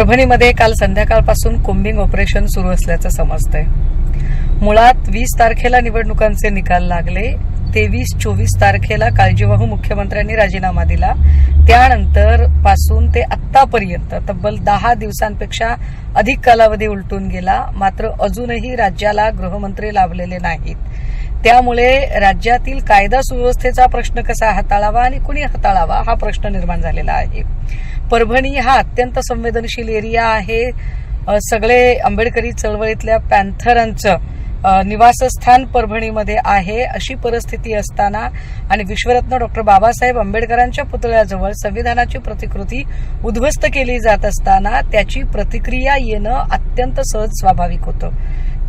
परभणीमध्ये काल संध्याकाळपासून combing operation सुरू असल्याचं समजतंय. मुळात वीस तारखेला निवडणुकांचे निकाल लागले. तेवीस चोवीस तारखेला काळजीवाहू मुख्यमंत्र्यांनी राजीनामा दिला. त्यानंतरपासून ते आत्तापर्यंत तब्बल दहा दिवसांपेक्षा अधिक कालावधी उलटून गेला. मात्र अजूनही राज्याला गृहमंत्री लाभलेले नाहीत. त्यामुळे राज्यातील कायदा सुव्यवस्थेचा प्रश्न कसा हाताळावा आणि कुणी हाताळावा हा प्रश्न निर्माण झालेला आहे. परभणी हा अत्यंत संवेदनशील एरिया आहे. सगळे आंबेडकरी चळवळीतल्या पॅन्थरांचं निवासस्थान परभणीमध्ये आहे. अशी परिस्थिती असताना आणि विश्वरत्न डॉक्टर बाबासाहेब आंबेडकरांच्या पुतळ्याजवळ संविधानाची प्रतिकृती उद्ध्वस्त केली जात असताना त्याची प्रतिक्रिया येणं अत्यंत सहज स्वाभाविक होतं.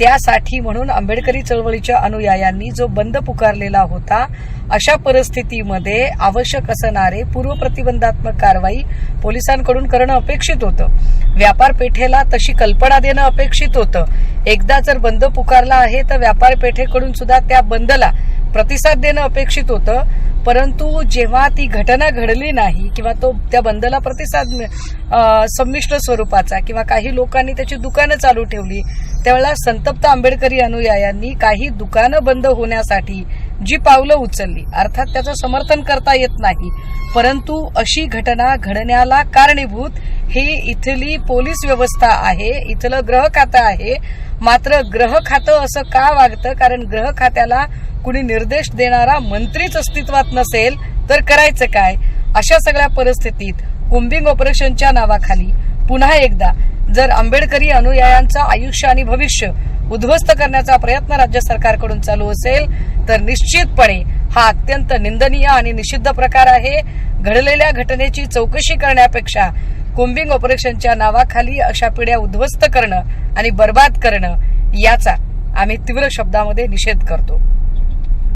त्यासाठी म्हणून आंबेडकरी चळवळीच्या अनुयायांनी जो बंद पुकारलेला होता अशा परिस्थितीमध्ये आवश्यक असणारे पूर्व प्रतिबंधात्मक कारवाई पोलिसांकडून करणं अपेक्षित होतं. व्यापार पेठेला तशी कल्पना देणं अपेक्षित होतं. एकदा जर बंद पुकारला आहे तर व्यापार पेठेकडून सुद्धा त्या बंदला प्रतिसाद देणं अपेक्षित होतं परंतु जेव्हा ती घटना घडली नाही किंवा तो त्या बंदला प्रतिसाद मिळ- संमिश्र स्वरूपाचा किंवा काही लोकांनी त्याची दुकानं चालू ठेवली त्यावेळेला संतप्त आंबेडकरी अनुयायांनी काही दुकानं बंद होण्यासाठी जी पावलं उचलली अर्थात त्याचं समर्थन करता येत नाही. परंतु अशी घटना घडण्याला कारणीभूत ही इथली पोलीस व्यवस्था आहे इथलं ग्रह खातं आहे. मात्र ग्रह खातं असं का वागतं? कारण ग्रह खात्याला कुणी निर्देश देणारा मंत्रीच अस्तित्वात नसेल तर करायचं काय? अशा सगळ्या परिस्थितीत कुंबिंग ऑपरेशनच्या नावाखाली पुन्हा एकदा जर आंबेडकरी अनुयायांचं आयुष्य आणि भविष्य उद्ध्वस्त करण्याचा प्रयत्न राज्य सरकारकडून चालू असेल तर निश्चितपणे हा अत्यंत निंदनीय आणि निषिद्ध प्रकार आहे. घडलेल्या घटनेची चौकशी करण्यापेक्षा कुंबिंग ऑपरेशनच्या नावाखाली अशा पिढ्या उद्ध्वस्त करणं आणि बर्बाद करणं याचा आम्ही तीव्र शब्दामध्ये निषेध करतो.